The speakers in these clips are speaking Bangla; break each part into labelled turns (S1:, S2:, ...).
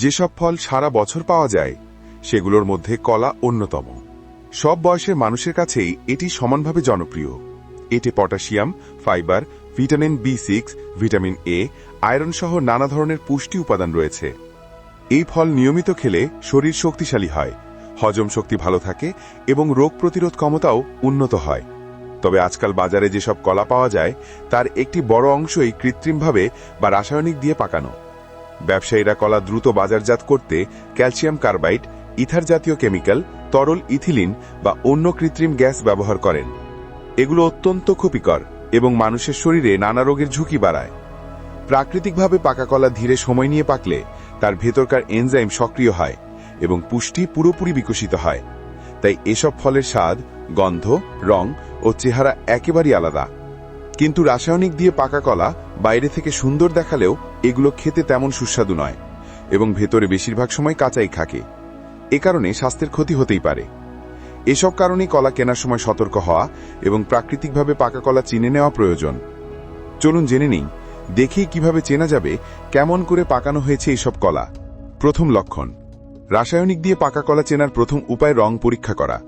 S1: যেসব ফল সারা বছর পাওয়া যায়, সেগুলোর মধ্যে কলা অন্যতম। সব বয়সের মানুষের কাছেই এটি সমানভাবে জনপ্রিয়। এতে potassium, fibre, vitamin B six, vitamin A, iron সহ নানা ধরনের পুষ্টি উপাদান রয়েছে। এই ফল নিয়মিত খেলে শরীর শক্তিশালী হয়, হজম শক্তি ভালো থাকে এবং রোগ প্রতিরোধ ক্ষমতাও উন্নত হয়। তবে আজকাল বাজারে যেসব কলা পাওয়া যায়, তার একটি বড় অংশই কৃত্রিমভাবে বা রাসায়নিক দিয়ে পাকানো। ব্যবসায়ীরা কলা দ্রুত বাজারজাত করতে ক্যালসিয়াম কার্বাইড, ইথার জাতীয় কেমিক্যাল, তরল ইথিলিন বা অন্য কৃত্রিম গ্যাস ব্যবহার করেন। এগুলো অত্যন্ত ক্ষতিকর এবং মানুষের শরীরে নানা রোগের ঝুঁকি বাড়ায়। প্রাকৃতিকভাবে পাকা কলা ধীরে সময় নিয়ে পাকলে তার ভেতরকার এনজাইম সক্রিয় হয় এবং পুষ্টি পুরোপুরি বিকশিত হয়। তাই এসব ফলের স্বাদ, গন্ধ, রং ও চেহারা একেবারেই আলাদা। কিন্তু রাসায়নিক দিয়ে পাকা কলা বাইরে থেকে সুন্দর দেখালেও এগুলো খেতে তেমন সুস্বাদু নয়, এবং ভেতরে বেশিরভাগ সময় কাঁচাই থাকে। এ কারণে স্বাস্থ্যের ক্ষতি হতেই পারে। এসব কারণেই কলা কেনার সময় সতর্ক হওয়া এবং প্রাকৃতিকভাবে পাকা কলা চিনে নেওয়া প্রয়োজন। চলুন জেনে নিই, দেখেই কীভাবে চেনা যাবে কেমন করে পাকানো হয়েছে এইসব কলা। প্রথম লক্ষণ, রাসায়নিক দিয়ে পাকা কলা চেনার প্রথম উপায় রং পরীক্ষা করা।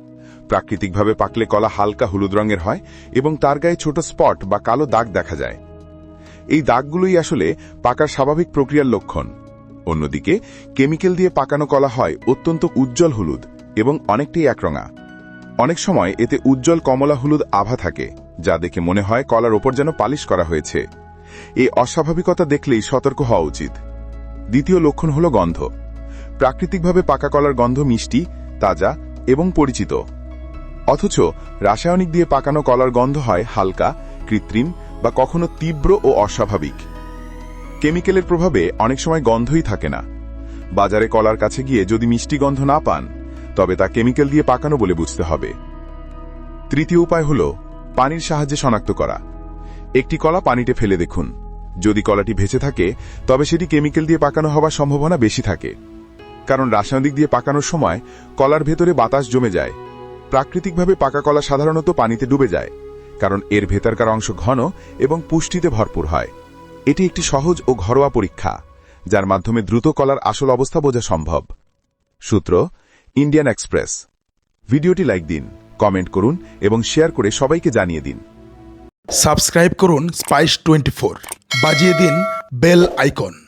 S1: প্রাকৃতিকভাবে পাকলে কলা হালকা হলুদ রঙের হয় এবং তার গায়ে ছোট স্পট বা কালো দাগ দেখা যায়। এই দাগগুলোই আসলে পাকার স্বাভাবিক প্রক্রিয়ার লক্ষণ। অন্যদিকে, কেমিক্যাল দিয়ে পাকানো কলা হয় অত্যন্ত উজ্জ্বল হলুদ এবং অনেকটাই একরঙা। অনেক সময় এতে উজ্জ্বল কমলা হলুদ আভা থাকে, যা দেখে মনে হয় কলার ওপর যেন পালিশ করা হয়েছে। এই অস্বাভাবিকতা দেখলেই সতর্ক হওয়া উচিত। দ্বিতীয় লক্ষণ হল গন্ধ। প্রাকৃতিকভাবে পাকা কলার গন্ধ মিষ্টি, তাজা এবং পরিচিত। অথচ রাসায়নিক দিয়ে পাকানো কলার গন্ধ হয় হালকা, কৃত্রিম বা কখনো তীব্র ও অস্বাভাবিক। কেমিক্যালের প্রভাবে অনেক সময় গন্ধই থাকে না। বাজারে কলার কাছে গিয়ে যদি মিষ্টি গন্ধ না পান, তবে তা কেমিক্যাল দিয়ে পাকানো বলে বুঝতে হবে। তৃতীয় উপায় হল পানির সাহায্যে শনাক্ত করা। একটি কলা পানিতে ফেলে দেখুন। যদি কলাটি ভেসে থাকে, তবে সেটি কেমিক্যাল দিয়ে পাকানো হওয়ার সম্ভাবনা বেশি থাকে। কারণ রাসায়নিক দিয়ে পাকানোর সময় কলার ভেতরে বাতাস জমে যায়। প্রাকৃতিকভাবে পাকা কলা সাধারণত পানিতে ডুবে যায়। কারণ এর ভেতরকার অংশ ঘন এবং পুষ্টিতে ভরপুর হয়। এটি একটি সহজ ও ঘরোয়া পরীক্ষা, যার মাধ্যমে দ্রুত কলার আসল অবস্থা বোঝা সম্ভব। সূত্র, ইন্ডিয়ান এক্সপ্রেস। ভিডিওটি লাইক দিন, কমেন্ট করুন এবং শেয়ার করে সবাইকে জানিয়ে দিন।
S2: সাবস্ক্রাইব করুন স্পাইস টোয়েন্টি বাজিয়ে দিন বেল আইকন।